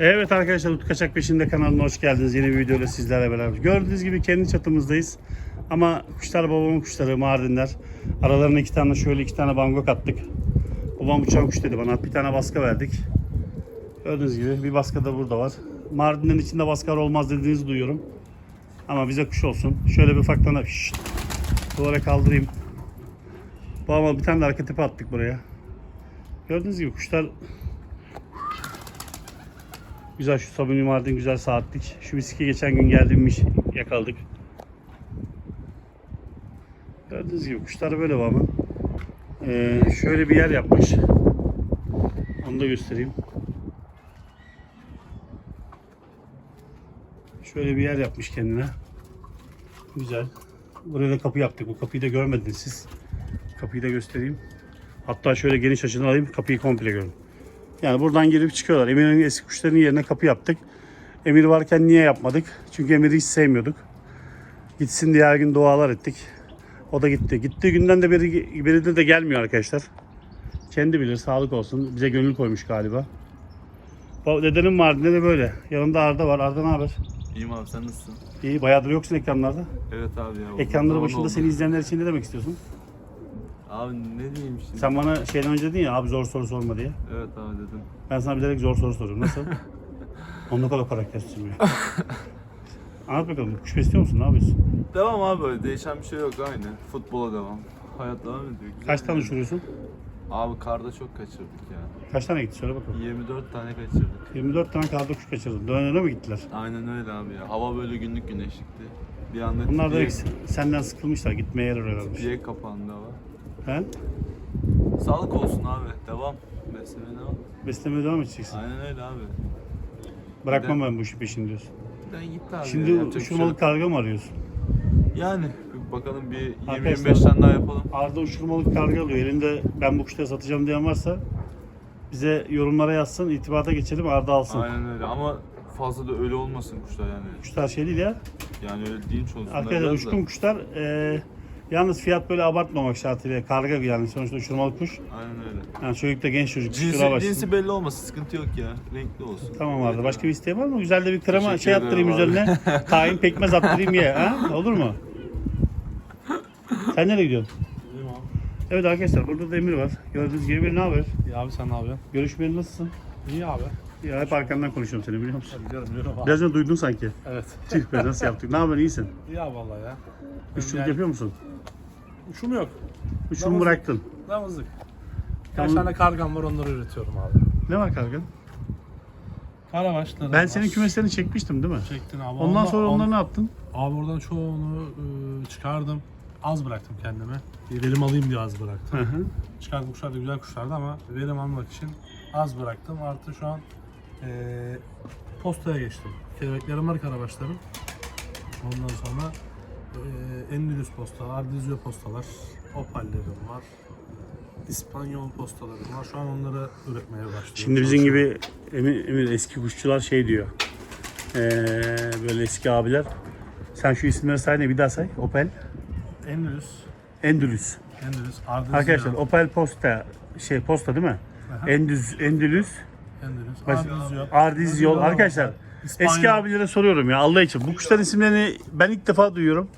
Evet arkadaşlar Utku Kaçak Peşinde kanalına hoş geldiniz. Yeni bir videoyla sizlerle beraber. Gördüğünüz gibi kendi çatımızdayız. Ama kuşlar babamın kuşları Mardinler. Aralarına iki tane şöyle iki tane bango kattık. Babam uçan kuş dedi bana. Bir tane baska verdik. Gördüğünüz gibi bir baska da burada var. Mardin'in içinde baskar olmaz dediğinizi duyuyorum. Ama bize kuş olsun. Şöyle bir ufaktan da şşt, duvara kaldırayım. Babama bir tane de arka tepe attık buraya. Gördüğünüz gibi kuşlar Güzel şu Sabuni Mardin güzel saatlik. Şu bisiklet geçen gün geldiğimmiş yakaladık. Gördüğünüz gibi kuşlar böyle var ama. Ee, şöyle bir yer yapmış. Onu da göstereyim. Şöyle bir yer yapmış kendine. Güzel. Buraya da kapı yaptık. Bu kapıyı da görmediniz siz. Kapıyı da göstereyim. Hatta şöyle geniş açıdan alayım. Kapıyı komple görün. Yani buradan girip çıkıyorlar. Emir'in eski kuşlarının yerine kapı yaptık. Emir varken niye yapmadık? Çünkü Emir'i hiç sevmiyorduk. Gitsin diye her gün dualar ettik. O da gitti. Gittiği günden de beri, beri de, de gelmiyor arkadaşlar. Kendi bilir, sağlık olsun. Bize gönül koymuş galiba. Dedenin Mardin'de de böyle. Yanında Arda var. Arda ne haber? İyiyim abi sen nasılsın? İyi, bayağıdır yoksun ekranlarda. Evet abi ya. Ekranları başında seni izleyenler için ne demek istiyorsun? Abi ne diyeyim şimdi? Sen bana şeyden önce dedin ya abi zor soru sorma diye. Evet abi dedim. Ben sana bilerek zor soru soruyorum. Nasıl? Onun kadar karakter tutmuyor. Anlat bakalım. Kuş besliyor musun? Ne yapıyorsun? Devam abi böyle değişen bir şey yok aynı. Futbola devam. Hayat devam ediyor. Güzel Kaç tane yani. uçuruyorsun? Abi karda çok kaçırdık ya. Kaç tane gitti? Söyle bakalım. 24 tane kaçırdık. 24 tane karda kuş kaçırdın. Dönene mi gittiler? Aynen öyle abi ya. Hava böyle günlük güneşlikti. Bir anda Bunlar da senden sıkılmışlar. Gitmeye yer arıyorlarmış. diye kapandı hava. He? Sağlık olsun abi. Devam. Besleme devam. Beslemeye devam edeceksin. Aynen öyle abi. Bırakmam ben bu işi peşini diyorsun. Ben gitti abi. Şimdi ya, şey uçurmalık karga mı arıyorsun? Yani bakalım bir Arkadaşlar- 20-25 tane daha yapalım. Arda uçurmalık karga alıyor. Elinde ben bu kuşları satacağım diyen varsa bize yorumlara yazsın. İrtibata geçelim Arda alsın. Aynen öyle ama fazla da öyle olmasın kuşlar yani. Kuşlar şey değil ya. Yani öyle değilmiş olsunlar Arkadaşlar uçkun kuşlar e, yalnız fiyat böyle abartmamak şartıyla karga yani sonuçta uçurmalık kuş. Aynen öyle. Yani çocuk da genç çocuk Cinsi, başlasın. cinsi belli olmasın sıkıntı yok ya. Renkli olsun. Tamam Arda. Başka bir isteğin var mı? Güzel de bir krema Teşekkür şey ederim attırayım abi. üzerine. Tahin pekmez attırayım ye. Ha? Olur mu? Sen nereye gidiyorsun? Abi. Evet arkadaşlar burada da Emir var. Gördüğünüz gibi Emir ne haber? İyi abi sen ne yapıyorsun? Görüşmeli nasılsın? İyi abi. Ya hep arkandan konuşuyorum seni biliyor musun? Biliyorum biliyorum abi. Biraz önce duydun sanki. Evet. Tüh be nasıl yaptık? Ne haber iyisin? İyi abi vallahi ya. Üçlük Yani- yapıyor musun? Uçum yok. Üçünü Namazlık. bıraktın. Damızlık. Kaç Tamam. tane kargam var onları üretiyorum abi. Ne var karga? Karabaşları Ben var. senin kümeslerini çekmiştim değil mi? Çektin abi. Ondan Onda- sonra on- onları ne yaptın? Abi oradan çoğunu ıı, çıkardım. Az bıraktım kendime. Bir verim alayım diye az bıraktım. Hı hı. Çıkan kuşlar da güzel kuşlardı ama verim almak için az bıraktım. Artı şu an eee postaya geçtim. Kelebeklerim var karabaşlarım. Ondan sonra eee Endülüs posta, Ardizio postalar, Opallerim var. İspanyol postalarım var. Şu an onları üretmeye başlıyorum. Şimdi bizim gibi Emir, Emir eski kuşçular şey diyor. Ee, böyle eski abiler. Sen şu isimleri say ne bir daha say. Opel, Endülüs, Endülüs. Endülüs, Ardizio, Arkadaşlar Opel Posta şey posta değil mi? Aha. Endüz, Endülüs, Endülüs, Baş- Ardizio. Ardizyol. Arkadaşlar İspanyol. eski abilere soruyorum ya Allah için. Bu kuşların isimlerini ben ilk defa duyuyorum.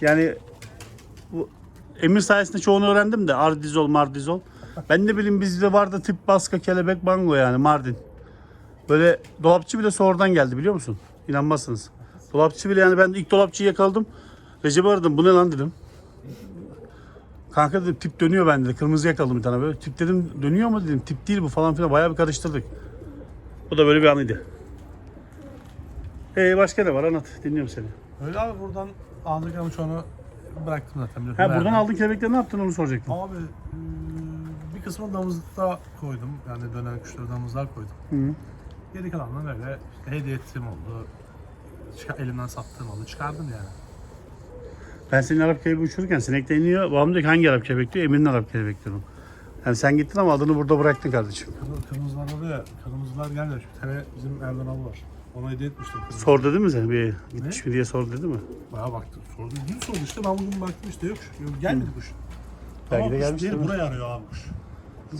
Yani bu Emir sayesinde çoğunu öğrendim de Ardizol, Mardizol. Ben de bileyim bizde vardı tip baska, kelebek, bango yani Mardin. Böyle dolapçı bile sonradan geldi biliyor musun? İnanmazsınız. Dolapçı bile yani ben ilk dolapçıyı yakaladım. Recep'i aradım bu ne lan dedim. Kanka dedim tip dönüyor bende de. Kırmızı yakaladım bir tane böyle. Tip dedim dönüyor mu dedim. Tip değil bu falan filan. Bayağı bir karıştırdık. Bu da böyle bir anıydı. Ee başka ne var anlat. Dinliyorum seni. Öyle abi buradan aldıklarımı çoğunu bıraktım zaten. biliyorsun. Ha buradan Verdim. aldığın kelebekleri ne yaptın onu soracaktım. Abi eee, bir kısmını damızlıkta koydum. Yani dönen kuşları damızlığa koydum. Hı. Geri kalanını böyle işte hediye ettiğim oldu. Çıkar, elimden sattığım oldu. Çıkardım yani. Ben senin Arap kelebeği uçururken sinekte iniyor. Babam diyor ki hangi Arap kelebek diyor. Emin'in Arap kelebek diyorum. Yani sen gittin ama adını burada bıraktın kardeşim. Kırmızı, kırmızılar oluyor ya. Kırmızılar gelmiyor. Bir tane bizim Erdoğan abi var. Ona hediye etmiştim. Kırmızı. Sor dedi mi sen? Bir gitmiş mi diye sor dedi mi? Bayağı baktım. Sordu. Dün sordu işte. Ben bugün baktım işte yok. yok gelmedi kuş. Belki de kuş değil, mi? buraya arıyor abi kuş.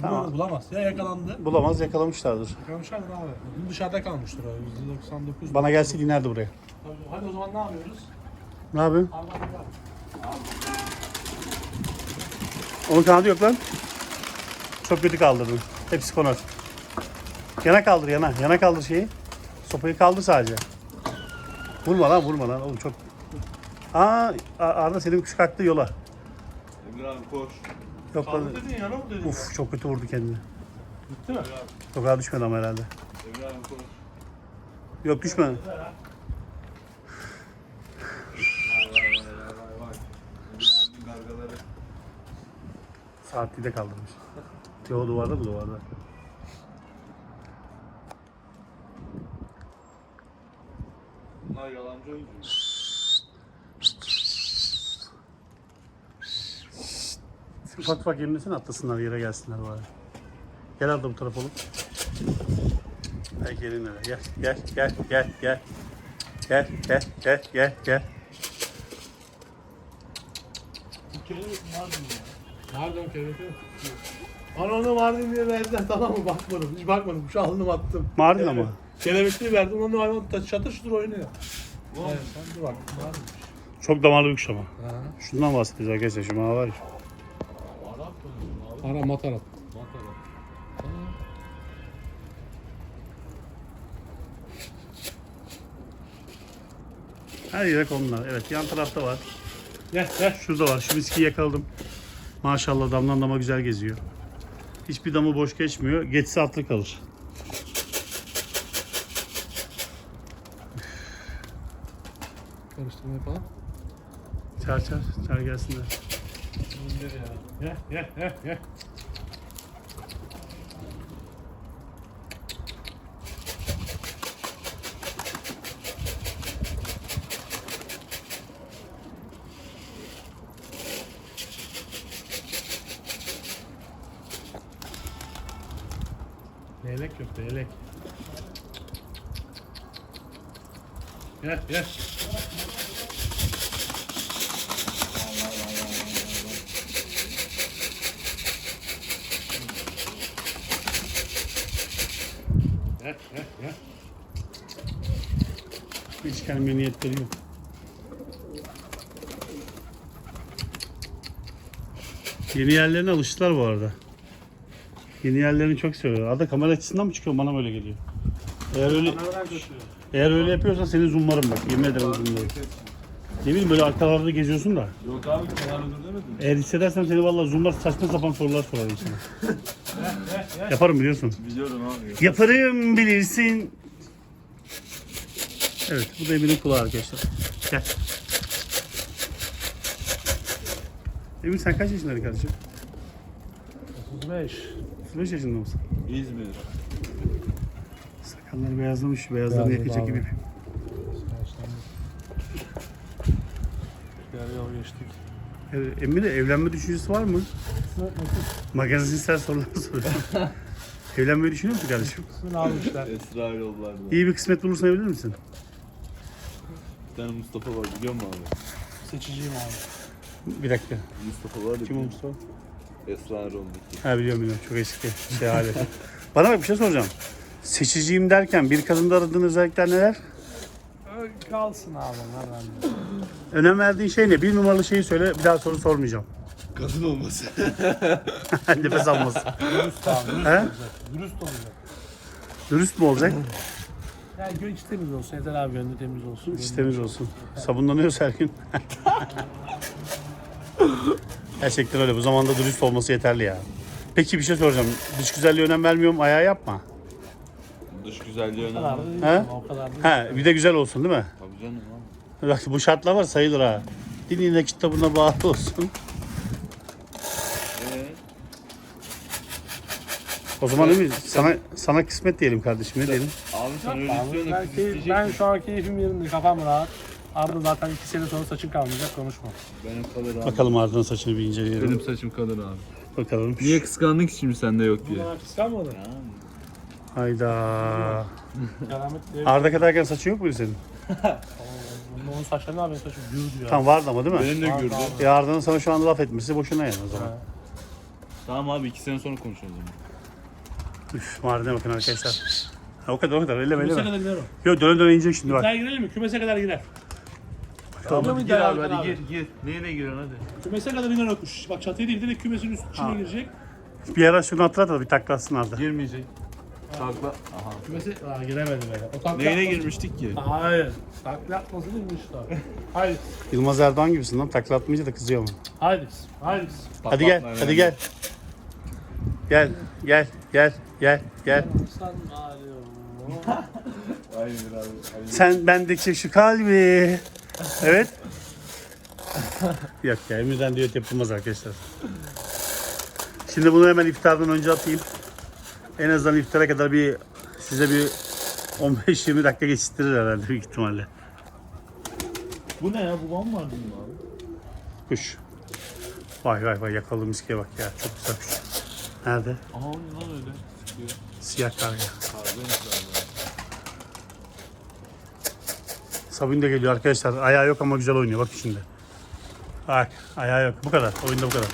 Tamam. Bunu bulamaz. Ya yakalandı. Bulamaz yakalamışlardır. Yakalamışlardır abi. Dün dışarıda kalmıştır o. %99. Bana gelse inerdi buraya. Tabii. Hadi o zaman ne yapıyoruz? Ne yapayım? Al bak bak. Onun kanadı yok lan. Çok kötü kaldırdın. Hepsi konar. Yana kaldır yana. Yana kaldır şeyi. Sopayı kaldır sadece. Vurma lan vurma lan. Oğlum çok... Aa Arda senin kuş kalktı yola. Emir abi koş. Yok lan. Kaldı dedin yana mı dedin? Uf çok kötü vurdu kendini. Gitti mi? Sokağa düşmedi ama herhalde. Emir abi koş. Yok düşmedi. Vay vay vay vay vay vay. Gargaları. De kaldırmış. Yo duvarda bu duvarda. Bunlar yalancı oyuncu. Ufak ufak yeminlesene atlasınlar yere gelsinler bari. Gel Arda bu tarafa oğlum. Gel gelin. Gel gel gel gel gel. Gel gel gel gel gel. Nereden kelebek Bana onu Mardin diye verdiler tamam mı? Bakmadım. Hiç bakmadım. Şu alnım attım. Mardin ama. Kelebekliği verdim. Onu hayvan çatır çatır oynuyor. Evet, sen dur bak. Mardin. Çok damarlı bir kuş ama. Ha. Şundan bahsediyoruz arkadaşlar. Şu mavi var ya. Ara matarat. Her yere konular. Evet yan tarafta var. Gel gel. Şurada var. Şu miskiyi yakaladım. Maşallah damdan dama güzel geziyor. Hiçbir damı boş geçmiyor. Geçse atlı kalır. Çağır çağır. Çağır gelsinler. Gel gel gel gel. Leylek yok leylek. Gel gel. Hiç gelmeye niyetleri yok. Yeni yerlerine alıştılar bu arada. Yeni yerlerini çok seviyorlar. Arada kamera açısından mı çıkıyor? Bana böyle geliyor. Eğer öyle eğer öyle yapıyorsan seni zoomlarım bak. Yemin ederim zoomlarım. Ne bileyim böyle arkalarda geziyorsun da. Yok abi kenar öldür demedin mi? Eğer hissedersem seni vallahi zoomlar saçma sapan sorular sorarım sana. Yaparım biliyorsun. Biliyorum abi. Yaparım bilirsin. Evet bu da Emir'in kulağı arkadaşlar. Gel. Emir sen kaç yaşındaydın kardeşim? 35. 35 yaşında mısın? İzmir. Sakalları beyazlamış. Beyazlarını yakacak abi. Gibi. Yarı yol geçtik. Evet, Emir'e evlenme düşüncesi var mı? Magazinsel sorular soruyor. Evlenmeyi düşünüyor musun kardeşim? Kısmını almışlar. Esrar yollarda. İyi bir kısmet bulursan evlenir misin? Bir tane Mustafa var biliyor musun abi? Seçiciyim abi. Bir dakika. Mustafa var ya. Kim o Mustafa? Esrar oldu. Ha biliyorum biliyorum. Çok eski şey hali. Bana bak bir şey soracağım. Seçiciyim derken bir kadında aradığın özellikler neler? Kalsın abi. Önem verdiğin şey ne? Bir numaralı şeyi söyle. Bir daha soru sormayacağım. Kadın olması. Nefes alması. Dürüst abi. Dürüst He? olacak. Dürüst olacak. Dürüst mü olacak? Yani gönç temiz olsun. Yeter abi gönlü temiz olsun. İç temiz olsun. Sabunlanıyorsa her gün. Gerçekten öyle. Bu zamanda dürüst olması yeterli ya. Peki bir şey soracağım. Dış güzelliğe önem vermiyorum. Ayağı yapma. Dış güzelliği O kadar da önemli. değil. He? O kadar değil. Ha, bir de güzel olsun değil mi? Tabii canım abi. Bak bu şartlar var sayılır ha. Dinine kitabına bağlı olsun. Ee, O zaman Emir sana sana kısmet diyelim kardeşim ne diyelim? abi sen öyle istiyorsun da ben, kız keyif, isteyecek ben şu an keyfim yerinde. Kafam rahat. Arda zaten iki sene sonra saçın kalmayacak. Konuşma. Benim kalır abi. Bakalım Arda'nın saçını bir inceleyelim. Benim saçım kalır abi. Bakalım. Niye kıskandın ki şimdi sende yok diye? Bunlar kıskanmadı. Hayda. Arda kadarken saçı yok muydu senin? Onun saçlarını abi benim saçım gür diyor. Tam vardı ama değil mi? Benim de gürdü. E Arda'nın sana şu anda laf etmesi boşuna yani o zaman. Ha. Tamam abi iki sene sonra konuşalım. o zaman. Üf Mardin'e bakın arkadaşlar. Ha, o kadar o kadar. Elleme Kümese elleme. kadar gider o. Yok döne döne inecek şimdi bak. İddiaya girelim mi? Kümese kadar gider. Tamam Gir gir abi, abi hadi gir, gir. Neyine giriyorsun hadi. Kümese kadar iner o kuş. Bak çatıya değil direkt kümesin üst içine Ha. girecek. Bir ara şunu hatırlat da bir takla atsın Arda. Girmeyecek. Takla. Aha. Kümese... Aa giremedi be. O takla Neyine girmiştik ki? Hayır. Takla yapmasın demiş daha. Haydi. Yılmaz Erdoğan gibisin lan. Takla atmayınca da kızıyor mu? Haydi. Haydi. Hadi gel. Patlatma Hadi yani. gel. Gel. Gel. Gel. Gel. Gel. Sen abi. Sen bendeki şu kalbi. Evet. Yok ya emirden düet yapılmaz arkadaşlar. Şimdi bunu hemen iftardan önce atayım. En azından iftara kadar bir size bir 15-20 dakika geçirtirir herhalde büyük ihtimalle. Bu ne ya? Bu ban vardı mı abi? Kuş. Vay vay vay yakaladım miskiye bak ya. Çok güzel kuş. Nerede? Aha o ne lan öyle? Çıkıyor. Siyah karga. Kahveymiş abi. Sabun da geliyor arkadaşlar. Ayağı yok ama güzel oynuyor. Bak şimdi. Bak ayağı yok. Bu kadar. Oyunda bu kadar.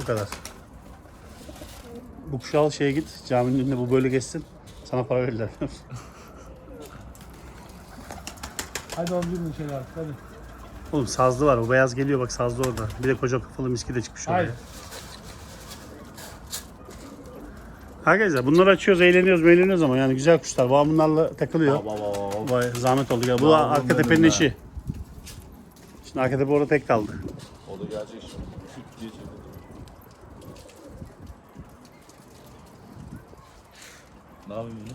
Bu kadar. Bu kuşu al şeye git. Caminin önünde bu böyle geçsin. Sana para verirler. Hadi bir şeyler artık hadi. Oğlum sazlı var. O beyaz geliyor bak sazlı orada. Bir de koca kafalı miski de çıkmış oraya. Haydi. Arkadaşlar bunları açıyoruz, eğleniyoruz, eğleniyoruz ama yani güzel kuşlar. Babam bunlarla takılıyor. Baba baba. Vay zahmet oldu. Ya. Bu arka tepenin eşi. Şimdi arka tepe orada tek kaldı. O da gelecek şimdi. Ne yapayım bunu?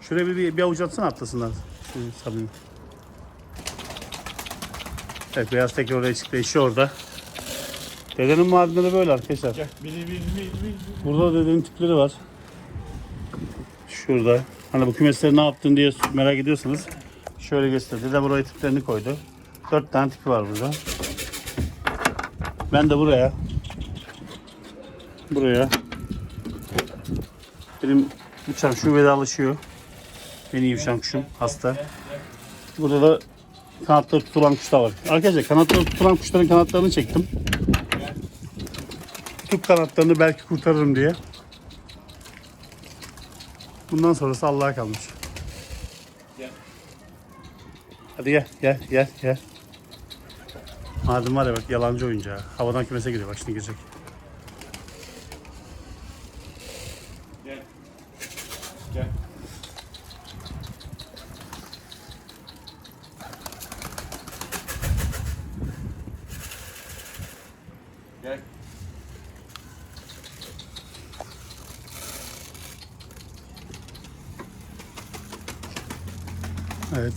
Şuraya bir, bir, bir avuç atsana atlasınlar. Şu sabunu. Evet beyaz tekrar oraya çıktı. Eşi orada. Dedenin mardinleri böyle arkadaşlar. Burada dedenin tipleri var. Şurada. Hani bu kümesleri ne yaptın diye merak ediyorsanız şöyle göster. Dede buraya tiplerini koydu. Dört tane tipi var burada. Ben de buraya buraya benim uçağım şu vedalaşıyor. En iyi uçan kuşum hasta. Burada da kanatları tutulan kuşlar var. Arkadaşlar kanatları tutulan kuşların kanatlarını çektim. Tut kanatlarını belki kurtarırım diye. Bundan sonrası Allah'a kalmış. Hadi gel, gel, gel, gel. Madem var ya bak yalancı oyuncu ha. Havadan kümese giriyor bak şimdi girecek. Evet.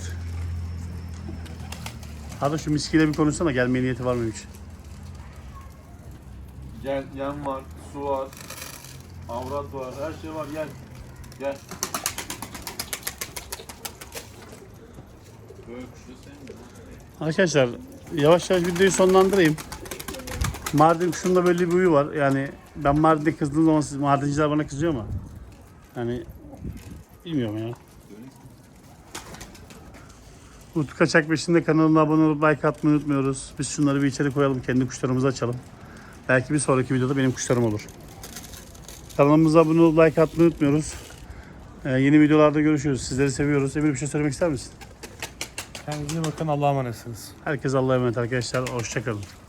Hadi şu miskiyle bir konuşsana gelmeye niyeti var mıymış? Gel. Yem var. Su var. Avrat var. Her şey var. Gel. Gel. Böyle kuşu sevmiyorum. Arkadaşlar yavaş yavaş videoyu sonlandırayım. Mardin kuşunda böyle bir huyu var. Yani ben Mardin'de kızdığım zaman siz Mardinciler bana kızıyor ama yani bilmiyorum ya. Utku Kaçak Beşi'nde kanalına abone olup like atmayı unutmuyoruz. Biz şunları bir içeri koyalım. Kendi kuşlarımızı açalım. Belki bir sonraki videoda benim kuşlarım olur. Kanalımıza abone olup like atmayı unutmuyoruz. Ee, yeni videolarda görüşürüz. Sizleri seviyoruz. Emir bir şey söylemek ister misin? Kendinize bakın Allah'a emanetsiniz. Herkes Allah'a emanet arkadaşlar. Hoşçakalın.